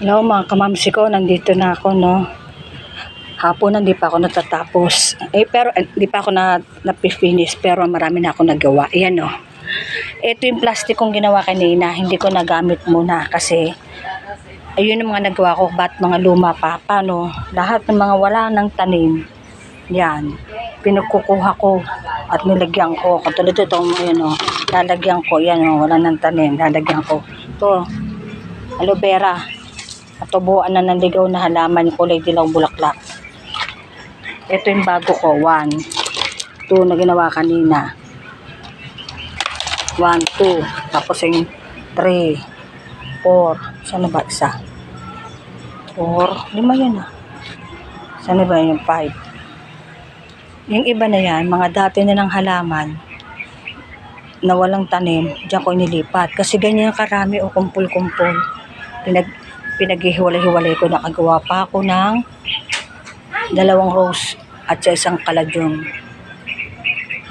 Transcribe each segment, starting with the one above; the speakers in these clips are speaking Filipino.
Hello mga kamamsi ko, nandito na ako no. Hapon hindi pa ako natatapos. Eh pero eh, hindi pa ako na napifinish pero marami na ako nagawa. Ayan no. Ito yung plastic kong ginawa kanina, hindi ko nagamit muna kasi ayun yung mga nagawa ko, ba't mga luma pa, paano, lahat ng mga wala ng tanim, yan, pinagkukuha ko at nilagyan ko, katulad ito, ayan o, lalagyan ko, yan o, wala ng tanim, lalagyan ko, ito, aloe vera, at na ng ligaw na halaman kulay dilaw bulaklak. Ito yung bago ko, one, two na ginawa kanina, one, two, tapos yung three, four, saan na ba isa? Four, lima yun ah. Saan ba yung five? Yung iba na yan, mga dati na ng halaman, na walang tanim, diyan ko nilipat. Kasi ganyan karami o kumpul-kumpul. Pinag, pinaghihiwalay-hiwalay ko, nakagawa pa ako ng dalawang rose at sa isang kaladyon.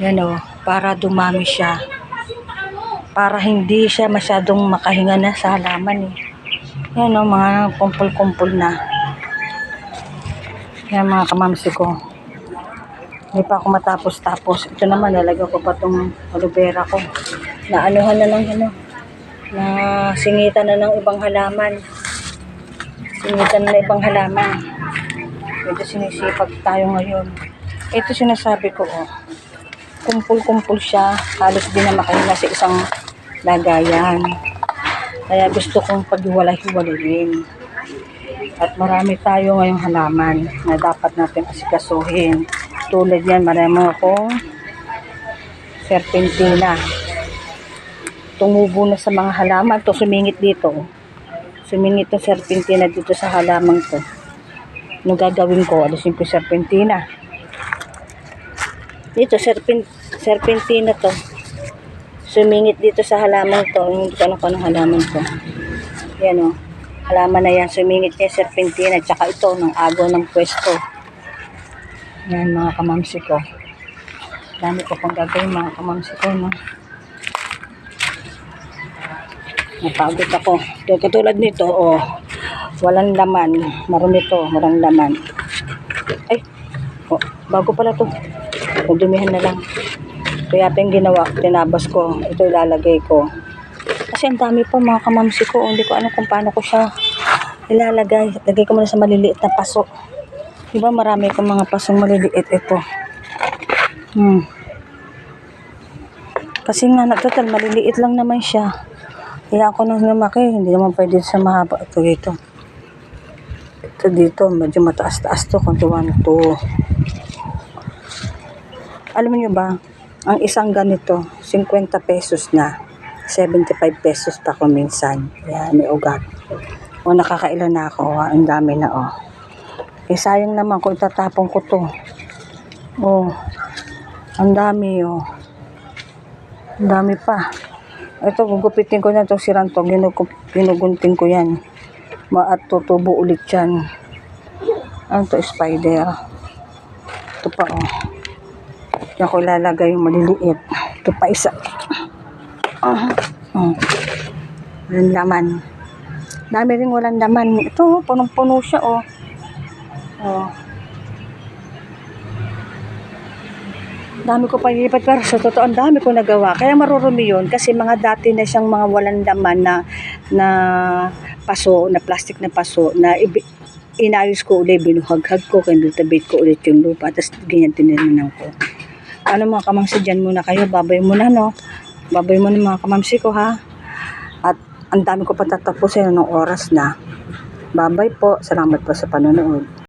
Yan o, para dumami siya. Para hindi siya masyadong makahinga na sa halaman eh. Yan o, mga kumpul-kumpul na. Yan mga kamamsi ko. Hindi pa ako matapos-tapos. Ito naman, nalagyan ko pa itong aloe vera ko. Naanuhan na ng ano, na singitan na ng ibang halaman. Singitan na ng ibang halaman. Ito sinisipag tayo ngayon. Ito sinasabi ko, oh. Kumpul-kumpul siya. Halos di na makahinga sa isang lagayan. Kaya gusto kong paghiwalay-hiwalayin. At marami tayo ngayong halaman na dapat natin asikasuhin. Tulad yan, marami akong serpentina. Tumubo na sa mga halaman. to sumingit dito. Oh. Sumingit ng serpentina dito sa halaman ko. Ano gagawin ko? Alisin ko serpentina. Dito, serpent, serpentina to. Sumingit dito sa halaman to. Hindi ko kung anong halaman to. Yan o. Halaman na yan. Sumingit niya serpentina. Tsaka ito, ng agaw ng pwesto. Yan mga kamamsi ko. Dami ko pang gagawin mga kamamsi ko, no? Napagod ako. Ito, katulad nito, oh. Walang laman. Marami to, walang laman. Ay, oh, bago pala to. Nadumihan na lang. Kaya ito yung ginawa, tinabas ko. Ito ilalagay ko. Kasi ang dami pa mga kamamsi ko. Hindi ko alam kung paano ko siya ilalagay. Lagay ko muna sa maliliit na paso. Diba marami kong mga pasong maliliit ito. Hmm. Kasi nga, total, maliliit lang naman siya. Kaya ako nang lumaki, hindi naman pwede sa mahaba. Ito dito. Ito dito, medyo mataas-taas to. Kung tuwan to. Alam niyo ba, ang isang ganito, 50 pesos na. 75 pesos pa ko minsan. Yan, may ugat. O nakakailan na ako, ah, ang dami na oh. Eh sayang naman kung itatapon ko to. Oh, ang dami oh. Ang dami pa. Ito, gugupitin ko na itong sirang to. Ginugup, ginugunting ko yan. Ma at tutubo ulit yan. Ano to, spider. Ito pa oh. Diyan ko ilalagay yung maliliit. Ito pa isa. Ah, oh. Walang laman. Dami rin walang laman. Ito, oh, punong-puno siya, oh. Oh. Dami ko pa ilipat pero sa totoo ang dami ko nagawa. Kaya marurumi yun kasi mga dati na siyang mga walang laman na na paso, na plastic na paso na inayos ko ulit, binuhaghag ko, kinultivate ko ulit yung lupa, tapos ganyan tininanan ko. Ano mga kamangsi dyan muna kayo, babay muna no. Babay muna mga kamamsi ko ha. At ang dami ko pa tatapusin ng oras na. Babay po. Salamat po sa panonood.